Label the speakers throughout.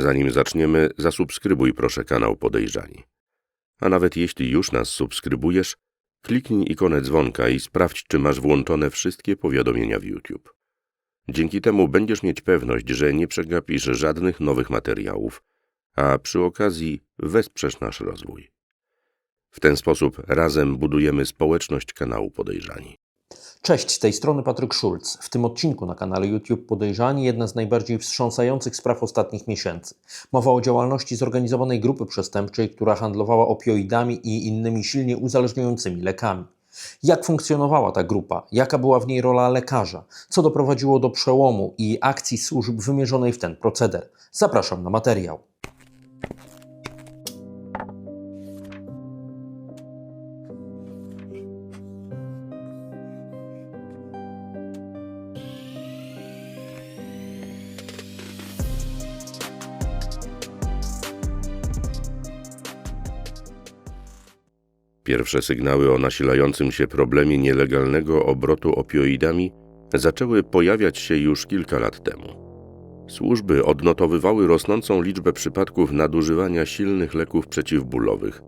Speaker 1: Zanim zaczniemy, zasubskrybuj proszę kanał Podejrzani. A nawet jeśli już nas subskrybujesz, kliknij ikonę dzwonka i sprawdź, czy masz włączone wszystkie powiadomienia w YouTube. Dzięki temu będziesz mieć pewność, że nie przegapisz żadnych nowych materiałów, a przy okazji wesprzesz nasz rozwój. W ten sposób razem budujemy społeczność kanału Podejrzani.
Speaker 2: Cześć, z tej strony Patryk Szulc. W tym odcinku na kanale YouTube Podejrzani jedna z najbardziej wstrząsających spraw ostatnich miesięcy. Mowa o działalności zorganizowanej grupy przestępczej, która handlowała opioidami i innymi silnie uzależniającymi lekami. Jak funkcjonowała ta grupa? Jaka była w niej rola lekarza? Co doprowadziło do przełomu i akcji służb wymierzonej w ten proceder? Zapraszam na materiał.
Speaker 1: Pierwsze sygnały o nasilającym się problemie nielegalnego obrotu opioidami zaczęły pojawiać się już kilka lat temu. Służby odnotowywały rosnącą liczbę przypadków nadużywania silnych leków przeciwbólowych,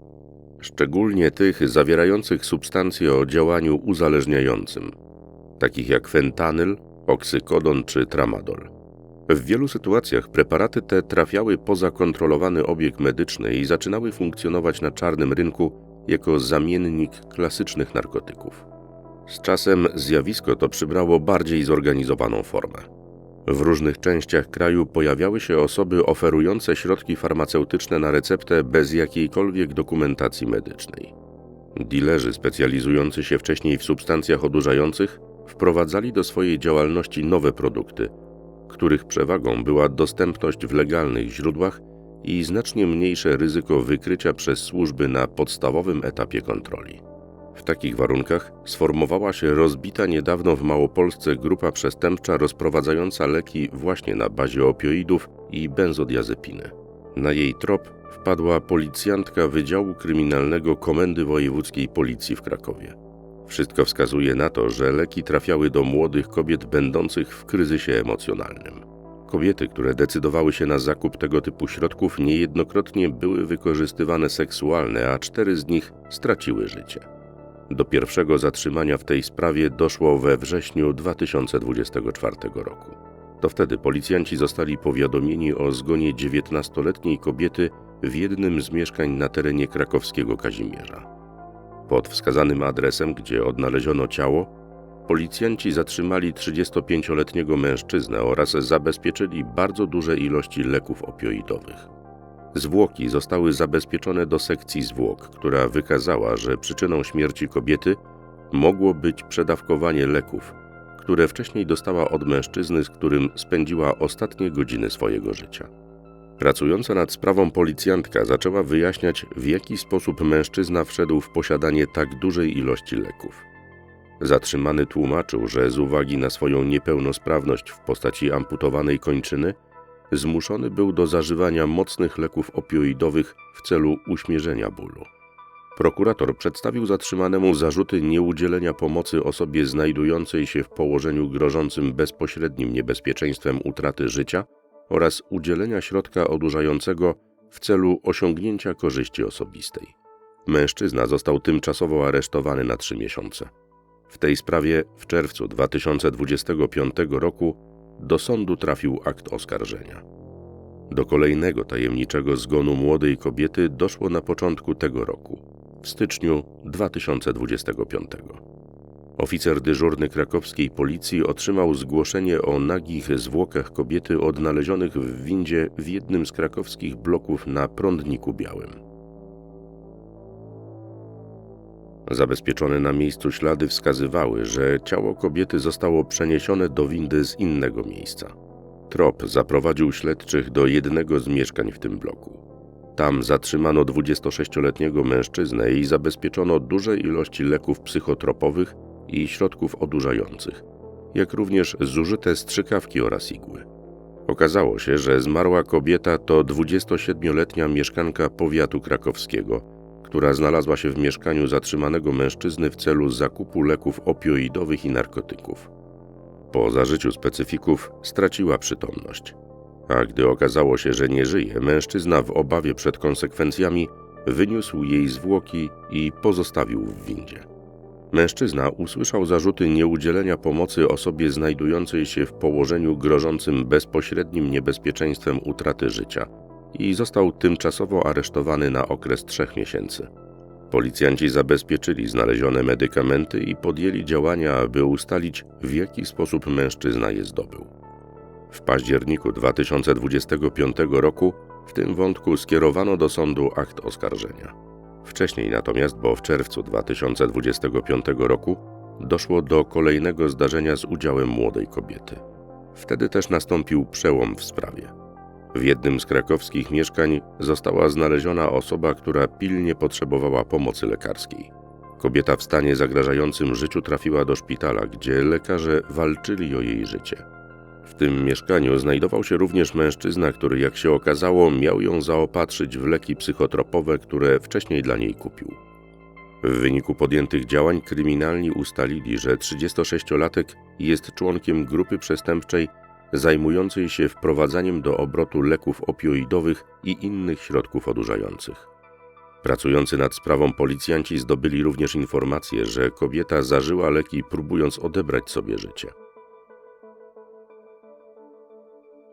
Speaker 1: szczególnie tych zawierających substancje o działaniu uzależniającym, takich jak fentanyl, oksykodon czy tramadol. W wielu sytuacjach preparaty te trafiały poza kontrolowany obieg medyczny i zaczynały funkcjonować na czarnym rynku jako zamiennik klasycznych narkotyków. Z czasem zjawisko to przybrało bardziej zorganizowaną formę. W różnych częściach kraju pojawiały się osoby oferujące środki farmaceutyczne na receptę bez jakiejkolwiek dokumentacji medycznej. Dilerzy specjalizujący się wcześniej w substancjach odurzających wprowadzali do swojej działalności nowe produkty, których przewagą była dostępność w legalnych źródłach i znacznie mniejsze ryzyko wykrycia przez służby na podstawowym etapie kontroli. W takich warunkach sformowała się rozbita niedawno w Małopolsce grupa przestępcza rozprowadzająca leki właśnie na bazie opioidów i benzodiazepiny. Na jej trop wpadła policjantka Wydziału Kryminalnego Komendy Wojewódzkiej Policji w Krakowie. Wszystko wskazuje na to, że leki trafiały do młodych kobiet będących w kryzysie emocjonalnym. Kobiety, które decydowały się na zakup tego typu środków, niejednokrotnie były wykorzystywane seksualnie, a cztery z nich straciły życie. Do pierwszego zatrzymania w tej sprawie doszło we wrześniu 2024 roku. To wtedy policjanci zostali powiadomieni o zgonie 19-letniej kobiety w jednym z mieszkań na terenie krakowskiego Kazimierza. Pod wskazanym adresem, gdzie odnaleziono ciało, Policjanci zatrzymali 35-letniego mężczyznę oraz zabezpieczyli bardzo duże ilości leków opioidowych. Zwłoki zostały zabezpieczone do sekcji zwłok, która wykazała, że przyczyną śmierci kobiety mogło być przedawkowanie leków, które wcześniej dostała od mężczyzny, z którym spędziła ostatnie godziny swojego życia. Pracująca nad sprawą policjantka zaczęła wyjaśniać, w jaki sposób mężczyzna wszedł w posiadanie tak dużej ilości leków. Zatrzymany tłumaczył, że z uwagi na swoją niepełnosprawność w postaci amputowanej kończyny, zmuszony był do zażywania mocnych leków opioidowych w celu uśmierzenia bólu. Prokurator przedstawił zatrzymanemu zarzuty nieudzielenia pomocy osobie znajdującej się w położeniu grożącym bezpośrednim niebezpieczeństwem utraty życia oraz udzielenia środka odurzającego w celu osiągnięcia korzyści osobistej. Mężczyzna został tymczasowo aresztowany na trzy miesiące. W tej sprawie w czerwcu 2025 roku do sądu trafił akt oskarżenia. Do kolejnego tajemniczego zgonu młodej kobiety doszło na początku tego roku, w styczniu 2025. Oficer dyżurny krakowskiej policji otrzymał zgłoszenie o nagich zwłokach kobiety odnalezionych w windzie w jednym z krakowskich bloków na Prądniku Białym. Zabezpieczone na miejscu ślady wskazywały, że ciało kobiety zostało przeniesione do windy z innego miejsca. Trop zaprowadził śledczych do jednego z mieszkań w tym bloku. Tam zatrzymano 26-letniego mężczyznę i zabezpieczono duże ilości leków psychotropowych i środków odurzających, jak również zużyte strzykawki oraz igły. Okazało się, że zmarła kobieta to 27-letnia mieszkanka powiatu krakowskiego, która znalazła się w mieszkaniu zatrzymanego mężczyzny w celu zakupu leków opioidowych i narkotyków. Po zażyciu specyfików straciła przytomność. A gdy okazało się, że nie żyje, mężczyzna w obawie przed konsekwencjami wyniósł jej zwłoki i pozostawił w windzie. Mężczyzna usłyszał zarzuty nieudzielenia pomocy osobie znajdującej się w położeniu grożącym bezpośrednim niebezpieczeństwem utraty życia i został tymczasowo aresztowany na okres trzech miesięcy. Policjanci zabezpieczyli znalezione medykamenty i podjęli działania, aby ustalić, w jaki sposób mężczyzna je zdobył. W październiku 2025 roku w tym wątku skierowano do sądu akt oskarżenia. Wcześniej natomiast, bo w czerwcu 2025 roku, doszło do kolejnego zdarzenia z udziałem młodej kobiety. Wtedy też nastąpił przełom w sprawie. W jednym z krakowskich mieszkań została znaleziona osoba, która pilnie potrzebowała pomocy lekarskiej. Kobieta w stanie zagrażającym życiu trafiła do szpitala, gdzie lekarze walczyli o jej życie. W tym mieszkaniu znajdował się również mężczyzna, który, jak się okazało, miał ją zaopatrzyć w leki psychotropowe, które wcześniej dla niej kupił. W wyniku podjętych działań kryminalni ustalili, że 36-latek jest członkiem grupy przestępczej zajmującej się wprowadzaniem do obrotu leków opioidowych i innych środków odurzających. Pracujący nad sprawą policjanci zdobyli również informację, że kobieta zażyła leki próbując odebrać sobie życie.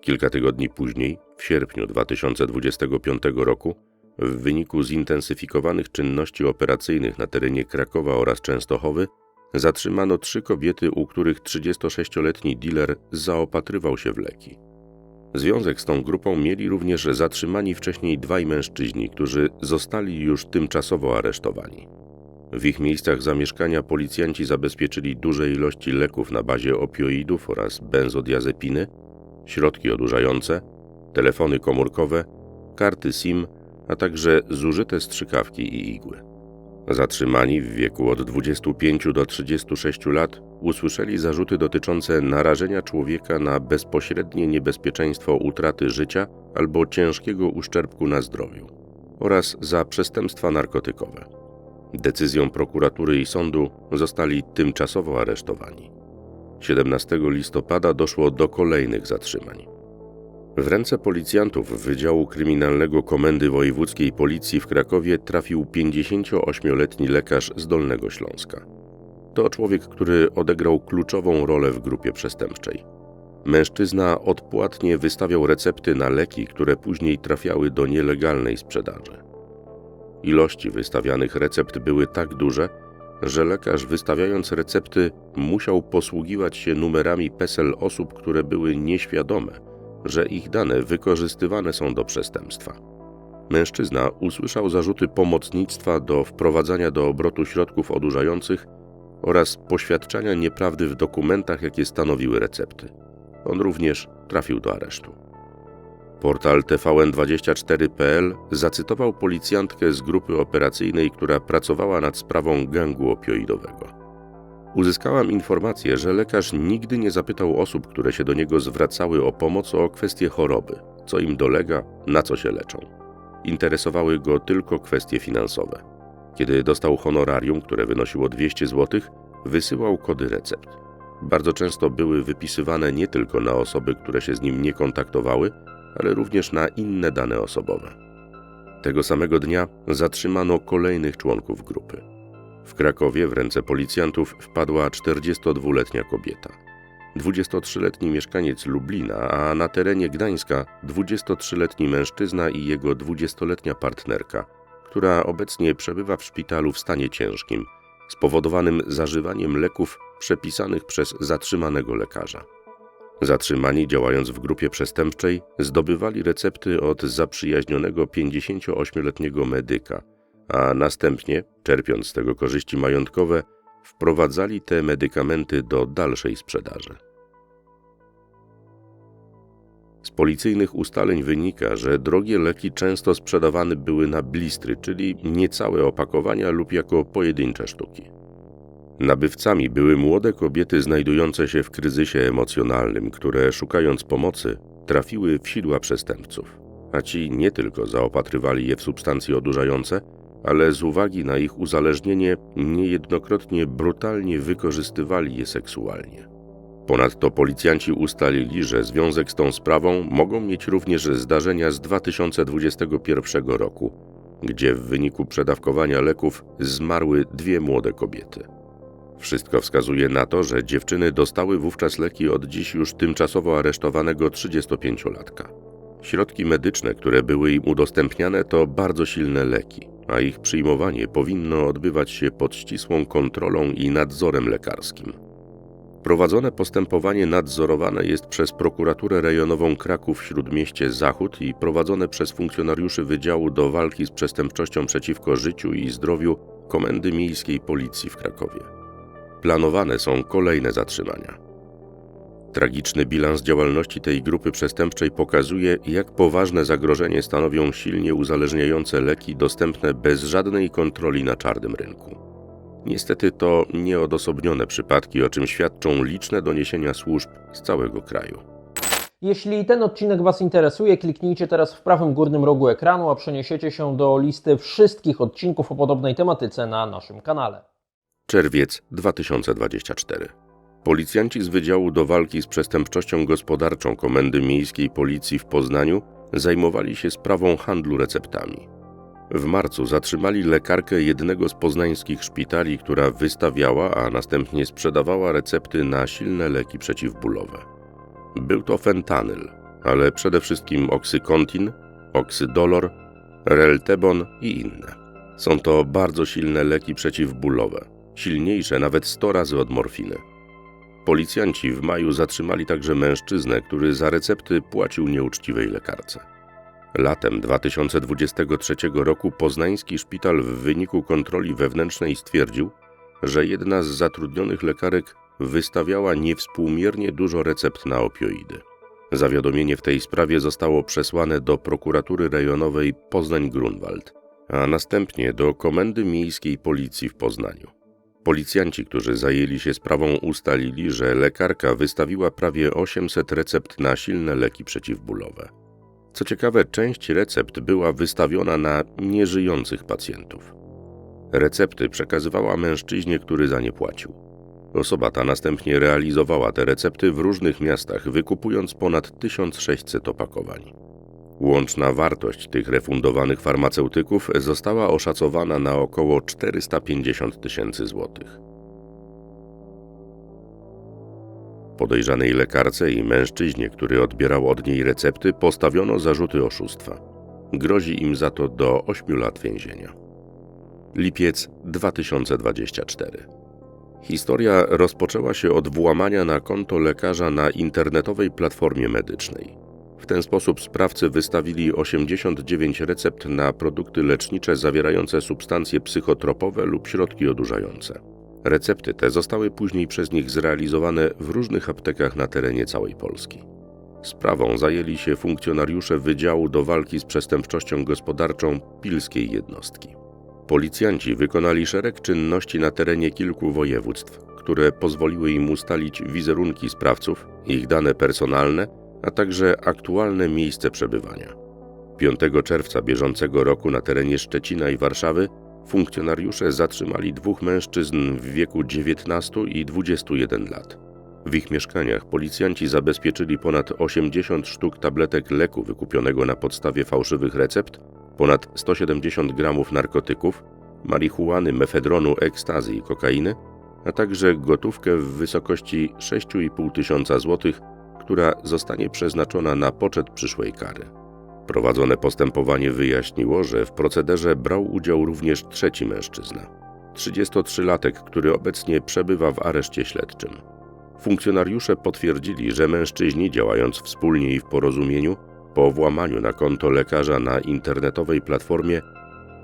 Speaker 1: Kilka tygodni później, w sierpniu 2025 roku, w wyniku zintensyfikowanych czynności operacyjnych na terenie Krakowa oraz Częstochowy, zatrzymano trzy kobiety, u których 36-letni dealer zaopatrywał się w leki. Związek z tą grupą mieli również zatrzymani wcześniej dwaj mężczyźni, którzy zostali już tymczasowo aresztowani. W ich miejscach zamieszkania policjanci zabezpieczyli duże ilości leków na bazie opioidów oraz benzodiazepiny, środki odurzające, telefony komórkowe, karty SIM, a także zużyte strzykawki i igły. Zatrzymani w wieku od 25 do 36 lat usłyszeli zarzuty dotyczące narażenia człowieka na bezpośrednie niebezpieczeństwo utraty życia albo ciężkiego uszczerbku na zdrowiu oraz za przestępstwa narkotykowe. Decyzją prokuratury i sądu zostali tymczasowo aresztowani. 17 listopada doszło do kolejnych zatrzymań. W ręce policjantów Wydziału Kryminalnego Komendy Wojewódzkiej Policji w Krakowie trafił 58-letni lekarz z Dolnego Śląska. To człowiek, który odegrał kluczową rolę w grupie przestępczej. Mężczyzna odpłatnie wystawiał recepty na leki, które później trafiały do nielegalnej sprzedaży. Ilości wystawianych recept były tak duże, że lekarz wystawiając recepty musiał posługiwać się numerami PESEL osób, które były nieświadome, że ich dane wykorzystywane są do przestępstwa. Mężczyzna usłyszał zarzuty pomocnictwa do wprowadzania do obrotu środków odurzających oraz poświadczania nieprawdy w dokumentach, jakie stanowiły recepty. On również trafił do aresztu. Portal TVN24.pl zacytował policjantkę z grupy operacyjnej, która pracowała nad sprawą gangu opioidowego. Uzyskałam informację, że lekarz nigdy nie zapytał osób, które się do niego zwracały o pomoc o kwestie choroby, co im dolega, na co się leczą. Interesowały go tylko kwestie finansowe. Kiedy dostał honorarium, które wynosiło 200 zł, wysyłał kody recept. Bardzo często były wypisywane nie tylko na osoby, które się z nim nie kontaktowały, ale również na inne dane osobowe. Tego samego dnia zatrzymano kolejnych członków grupy. W Krakowie w ręce policjantów wpadła 42-letnia kobieta. 23-letni mieszkaniec Lublina, a na terenie Gdańska 23-letni mężczyzna i jego 20-letnia partnerka, która obecnie przebywa w szpitalu w stanie ciężkim, spowodowanym zażywaniem leków przepisanych przez zatrzymanego lekarza. Zatrzymani działając w grupie przestępczej zdobywali recepty od zaprzyjaźnionego 58-letniego medyka, a następnie, czerpiąc z tego korzyści majątkowe, wprowadzali te medykamenty do dalszej sprzedaży. Z policyjnych ustaleń wynika, że drogie leki często sprzedawane były na blistry, czyli niecałe opakowania lub jako pojedyncze sztuki. Nabywcami były młode kobiety znajdujące się w kryzysie emocjonalnym, które szukając pomocy trafiły w sidła przestępców, a ci nie tylko zaopatrywali je w substancje odurzające, ale z uwagi na ich uzależnienie niejednokrotnie brutalnie wykorzystywali je seksualnie. Ponadto policjanci ustalili, że związek z tą sprawą mogą mieć również zdarzenia z 2021 roku, gdzie w wyniku przedawkowania leków zmarły dwie młode kobiety. Wszystko wskazuje na to, że dziewczyny dostały wówczas leki od dziś już tymczasowo aresztowanego 35-latka. Środki medyczne, które były im udostępniane, to bardzo silne leki, a ich przyjmowanie powinno odbywać się pod ścisłą kontrolą i nadzorem lekarskim. Prowadzone postępowanie nadzorowane jest przez prokuraturę rejonową Kraków Śródmieście Zachód i prowadzone przez funkcjonariuszy Wydziału do Walki z Przestępczością przeciwko Życiu i Zdrowiu Komendy Miejskiej Policji w Krakowie. Planowane są kolejne zatrzymania. Tragiczny bilans działalności tej grupy przestępczej pokazuje, jak poważne zagrożenie stanowią silnie uzależniające leki dostępne bez żadnej kontroli na czarnym rynku. Niestety to nieodosobnione przypadki, o czym świadczą liczne doniesienia służb z całego kraju.
Speaker 2: Jeśli ten odcinek Was interesuje, kliknijcie teraz w prawym górnym rogu ekranu, a przeniesiecie się do listy wszystkich odcinków o podobnej tematyce na naszym kanale.
Speaker 1: Czerwiec 2024. Policjanci z Wydziału do Walki z Przestępczością Gospodarczą Komendy Miejskiej Policji w Poznaniu zajmowali się sprawą handlu receptami. W marcu zatrzymali lekarkę jednego z poznańskich szpitali, która wystawiała, a następnie sprzedawała recepty na silne leki przeciwbólowe. Był to fentanyl, ale przede wszystkim oksykontin, oksydolor, reltebon i inne. Są to bardzo silne leki przeciwbólowe, silniejsze nawet 100 razy od morfiny. Policjanci w maju zatrzymali także mężczyznę, który za recepty płacił nieuczciwej lekarce. Latem 2023 roku poznański szpital w wyniku kontroli wewnętrznej stwierdził, że jedna z zatrudnionych lekarek wystawiała niewspółmiernie dużo recept na opioidy. Zawiadomienie w tej sprawie zostało przesłane do prokuratury rejonowej Poznań-Grunwald, a następnie do Komendy Miejskiej Policji w Poznaniu. Policjanci, którzy zajęli się sprawą, ustalili, że lekarka wystawiła prawie 800 recept na silne leki przeciwbólowe. Co ciekawe, część recept była wystawiona na nieżyjących pacjentów. Recepty przekazywała mężczyźnie, który za nie płacił. Osoba ta następnie realizowała te recepty w różnych miastach, wykupując ponad 1600 opakowań. Łączna wartość tych refundowanych farmaceutyków została oszacowana na około 450 tysięcy złotych. Podejrzanej lekarce i mężczyźnie, który odbierał od niej recepty, postawiono zarzuty oszustwa. Grozi im za to do 8 lat więzienia. Lipiec 2024. Historia rozpoczęła się od włamania na konto lekarza na internetowej platformie medycznej. W ten sposób sprawcy wystawili 89 recept na produkty lecznicze zawierające substancje psychotropowe lub środki odurzające. Recepty te zostały później przez nich zrealizowane w różnych aptekach na terenie całej Polski. Sprawą zajęli się funkcjonariusze Wydziału do Walki z Przestępczością Gospodarczą Pilskiej Jednostki. Policjanci wykonali szereg czynności na terenie kilku województw, które pozwoliły im ustalić wizerunki sprawców, ich dane personalne, a także aktualne miejsce przebywania. 5 czerwca bieżącego roku na terenie Szczecina i Warszawy funkcjonariusze zatrzymali dwóch mężczyzn w wieku 19 i 21 lat. W ich mieszkaniach policjanci zabezpieczyli ponad 80 sztuk tabletek leku wykupionego na podstawie fałszywych recept, ponad 170 gramów narkotyków, marihuany, mefedronu, ekstazy i kokainy, a także gotówkę w wysokości 6,5 tysiąca złotych, która zostanie przeznaczona na poczet przyszłej kary. Prowadzone postępowanie wyjaśniło, że w procederze brał udział również trzeci mężczyzna. 33-latek, który obecnie przebywa w areszcie śledczym. Funkcjonariusze potwierdzili, że mężczyźni działając wspólnie i w porozumieniu, po włamaniu na konto lekarza na internetowej platformie,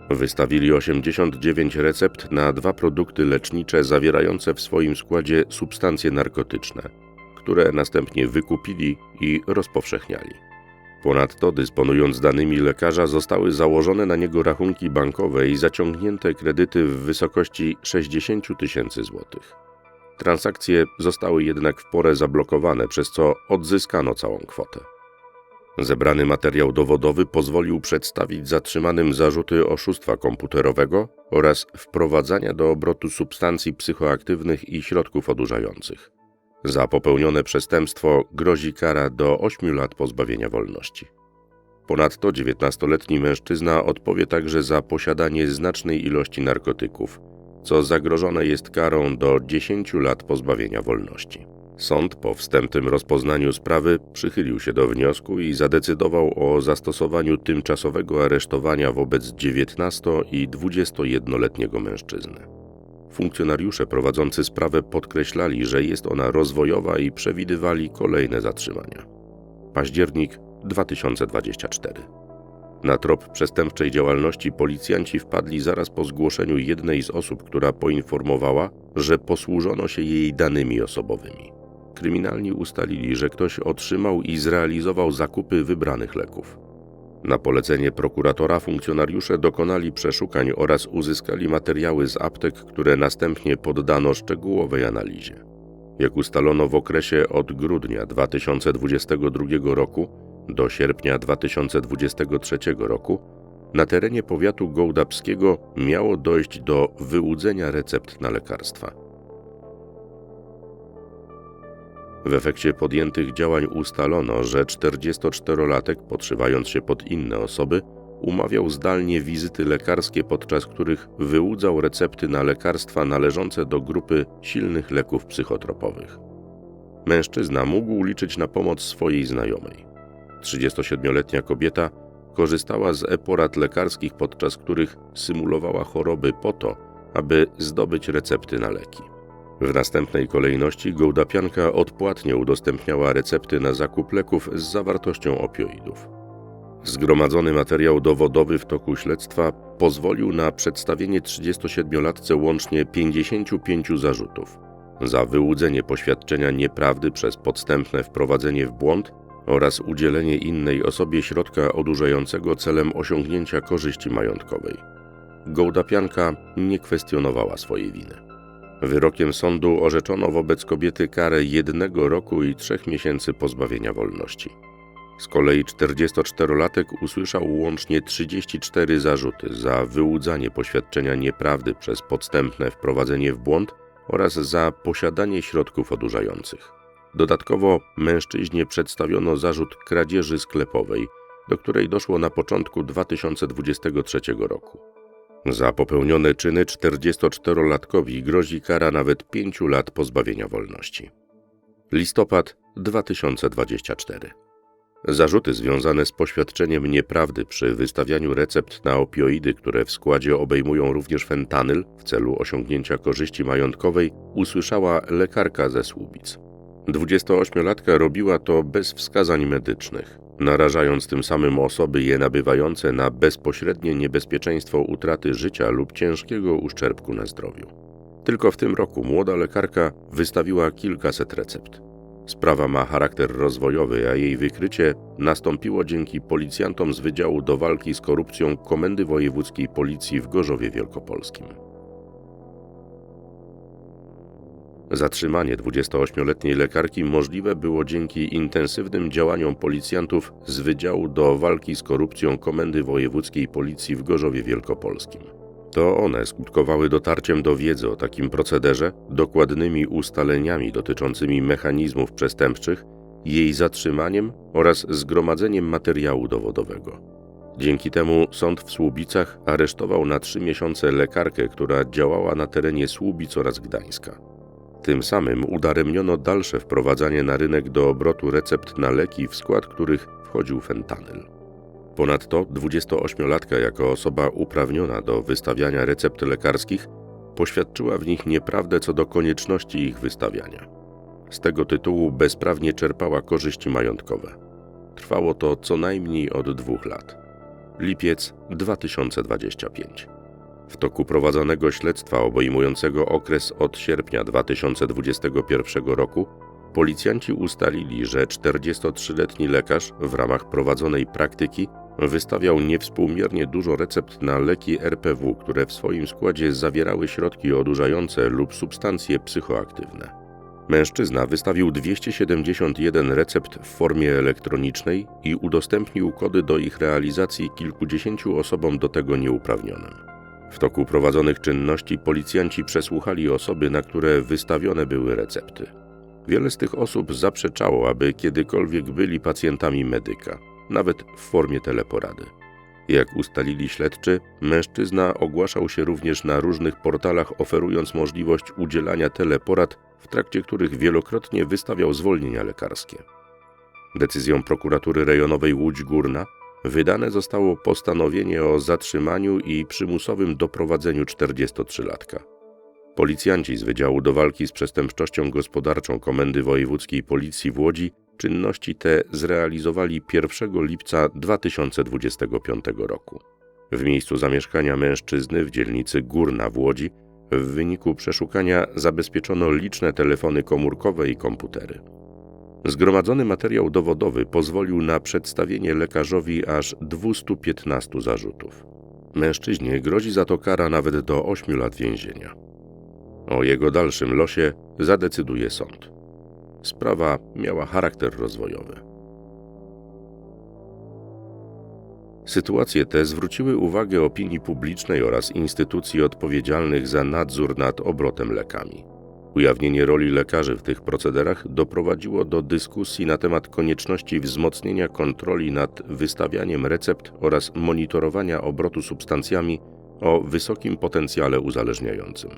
Speaker 1: wystawili 89 recept na dwa produkty lecznicze zawierające w swoim składzie substancje narkotyczne, które następnie wykupili i rozpowszechniali. Ponadto, dysponując danymi lekarza, zostały założone na niego rachunki bankowe i zaciągnięte kredyty w wysokości 60 tysięcy złotych. Transakcje zostały jednak w porę zablokowane, przez co odzyskano całą kwotę. Zebrany materiał dowodowy pozwolił przedstawić zatrzymanym zarzuty oszustwa komputerowego oraz wprowadzania do obrotu substancji psychoaktywnych i środków odurzających. Za popełnione przestępstwo grozi kara do 8 lat pozbawienia wolności. Ponadto 19-letni mężczyzna odpowie także za posiadanie znacznej ilości narkotyków, co zagrożone jest karą do 10 lat pozbawienia wolności. Sąd po wstępnym rozpoznaniu sprawy przychylił się do wniosku i zadecydował o zastosowaniu tymczasowego aresztowania wobec 19 i 21-letniego mężczyzny. Funkcjonariusze prowadzący sprawę podkreślali, że jest ona rozwojowa i przewidywali kolejne zatrzymania. Październik 2024. Na trop przestępczej działalności policjanci wpadli zaraz po zgłoszeniu jednej z osób, która poinformowała, że posłużono się jej danymi osobowymi. Kryminalni ustalili, że ktoś otrzymał i zrealizował zakupy wybranych leków. Na polecenie prokuratora funkcjonariusze dokonali przeszukań oraz uzyskali materiały z aptek, które następnie poddano szczegółowej analizie. Jak ustalono w okresie od grudnia 2022 roku do sierpnia 2023 roku, na terenie powiatu gołdapskiego miało dojść do wyłudzenia recept na lekarstwa. W efekcie podjętych działań ustalono, że 44-latek, podszywając się pod inne osoby, umawiał zdalnie wizyty lekarskie, podczas których wyłudzał recepty na lekarstwa należące do grupy silnych leków psychotropowych. Mężczyzna mógł liczyć na pomoc swojej znajomej. 37-letnia kobieta korzystała z e-porad lekarskich, podczas których symulowała choroby po to, aby zdobyć recepty na leki. W następnej kolejności gołdapianka odpłatnie udostępniała recepty na zakup leków z zawartością opioidów. Zgromadzony materiał dowodowy w toku śledztwa pozwolił na przedstawienie 37-latce łącznie 55 zarzutów za wyłudzenie poświadczenia nieprawdy przez podstępne wprowadzenie w błąd oraz udzielenie innej osobie środka odurzającego celem osiągnięcia korzyści majątkowej. Gołdapianka nie kwestionowała swojej winy. Wyrokiem sądu orzeczono wobec kobiety karę jednego roku i trzech miesięcy pozbawienia wolności. Z kolei 44-latek usłyszał łącznie 34 zarzuty za wyłudzanie poświadczenia nieprawdy przez podstępne wprowadzenie w błąd oraz za posiadanie środków odurzających. Dodatkowo mężczyźnie przedstawiono zarzut kradzieży sklepowej, do której doszło na początku 2023 roku. Za popełnione czyny 44-latkowi grozi kara nawet 5 lat pozbawienia wolności. Listopad 2024. Zarzuty związane z poświadczeniem nieprawdy przy wystawianiu recept na opioidy, które w składzie obejmują również fentanyl w celu osiągnięcia korzyści majątkowej, usłyszała lekarka ze Słubic. 28-latka robiła to bez wskazań medycznych, narażając tym samym osoby je nabywające na bezpośrednie niebezpieczeństwo utraty życia lub ciężkiego uszczerbku na zdrowiu. Tylko w tym roku młoda lekarka wystawiła kilkaset recept. Sprawa ma charakter rozwojowy, a jej wykrycie nastąpiło dzięki policjantom z Wydziału do Walki z Korupcją Komendy Wojewódzkiej Policji w Gorzowie Wielkopolskim. Zatrzymanie 28-letniej lekarki możliwe było dzięki intensywnym działaniom policjantów z Wydziału do Walki z Korupcją Komendy Wojewódzkiej Policji w Gorzowie Wielkopolskim. To one skutkowały dotarciem do wiedzy o takim procederze, dokładnymi ustaleniami dotyczącymi mechanizmów przestępczych, jej zatrzymaniem oraz zgromadzeniem materiału dowodowego. Dzięki temu sąd w Słubicach aresztował na trzy miesiące lekarkę, która działała na terenie Słubic oraz Gdańska. Tym samym udaremniono dalsze wprowadzanie na rynek do obrotu recept na leki, w skład których wchodził fentanyl. Ponadto 28-latka jako osoba uprawniona do wystawiania recept lekarskich poświadczyła w nich nieprawdę co do konieczności ich wystawiania. Z tego tytułu bezprawnie czerpała korzyści majątkowe. Trwało to co najmniej od dwóch lat. Lipiec 2025. W toku prowadzonego śledztwa obejmującego okres od sierpnia 2021 roku policjanci ustalili, że 43-letni lekarz w ramach prowadzonej praktyki wystawiał niewspółmiernie dużo recept na leki RPW, które w swoim składzie zawierały środki odurzające lub substancje psychoaktywne. Mężczyzna wystawił 271 recept w formie elektronicznej i udostępnił kody do ich realizacji kilkudziesięciu osobom do tego nieuprawnionym. W toku prowadzonych czynności policjanci przesłuchali osoby, na które wystawione były recepty. Wiele z tych osób zaprzeczało, aby kiedykolwiek byli pacjentami medyka, nawet w formie teleporady. Jak ustalili śledczy, mężczyzna ogłaszał się również na różnych portalach, oferując możliwość udzielania teleporad, w trakcie których wielokrotnie wystawiał zwolnienia lekarskie. Decyzją prokuratury rejonowej Łódź Górna wydane zostało postanowienie o zatrzymaniu i przymusowym doprowadzeniu 43-latka. Policjanci z Wydziału do Walki z Przestępczością Gospodarczą Komendy Wojewódzkiej Policji w Łodzi czynności te zrealizowali 1 lipca 2025 roku. W miejscu zamieszkania mężczyzny w dzielnicy Górna w Łodzi w wyniku przeszukania zabezpieczono liczne telefony komórkowe i komputery. Zgromadzony materiał dowodowy pozwolił na przedstawienie lekarzowi aż 215 zarzutów. Mężczyźnie grozi za to kara nawet do 8 lat więzienia. O jego dalszym losie zadecyduje sąd. Sprawa miała charakter rozwojowy. Sytuacje te zwróciły uwagę opinii publicznej oraz instytucji odpowiedzialnych za nadzór nad obrotem lekami. Ujawnienie roli lekarzy w tych procederach doprowadziło do dyskusji na temat konieczności wzmocnienia kontroli nad wystawianiem recept oraz monitorowania obrotu substancjami o wysokim potencjale uzależniającym.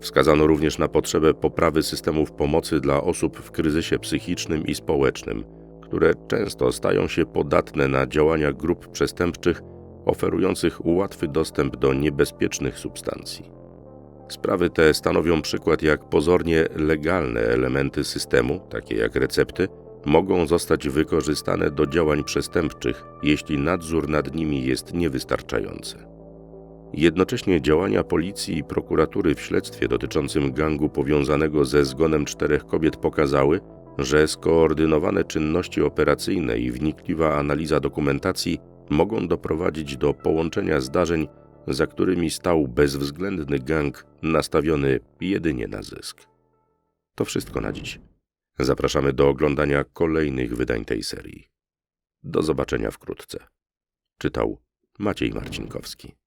Speaker 1: Wskazano również na potrzebę poprawy systemów pomocy dla osób w kryzysie psychicznym i społecznym, które często stają się podatne na działania grup przestępczych oferujących łatwy dostęp do niebezpiecznych substancji. Sprawy te stanowią przykład, jak pozornie legalne elementy systemu, takie jak recepty, mogą zostać wykorzystane do działań przestępczych, jeśli nadzór nad nimi jest niewystarczający. Jednocześnie działania policji i prokuratury w śledztwie dotyczącym gangu powiązanego ze zgonem czterech kobiet pokazały, że skoordynowane czynności operacyjne i wnikliwa analiza dokumentacji mogą doprowadzić do połączenia zdarzeń, za którymi stał bezwzględny gang nastawiony jedynie na zysk. To wszystko na dziś. Zapraszamy do oglądania kolejnych wydań tej serii. Do zobaczenia wkrótce. Czytał Maciej Marcinkowski.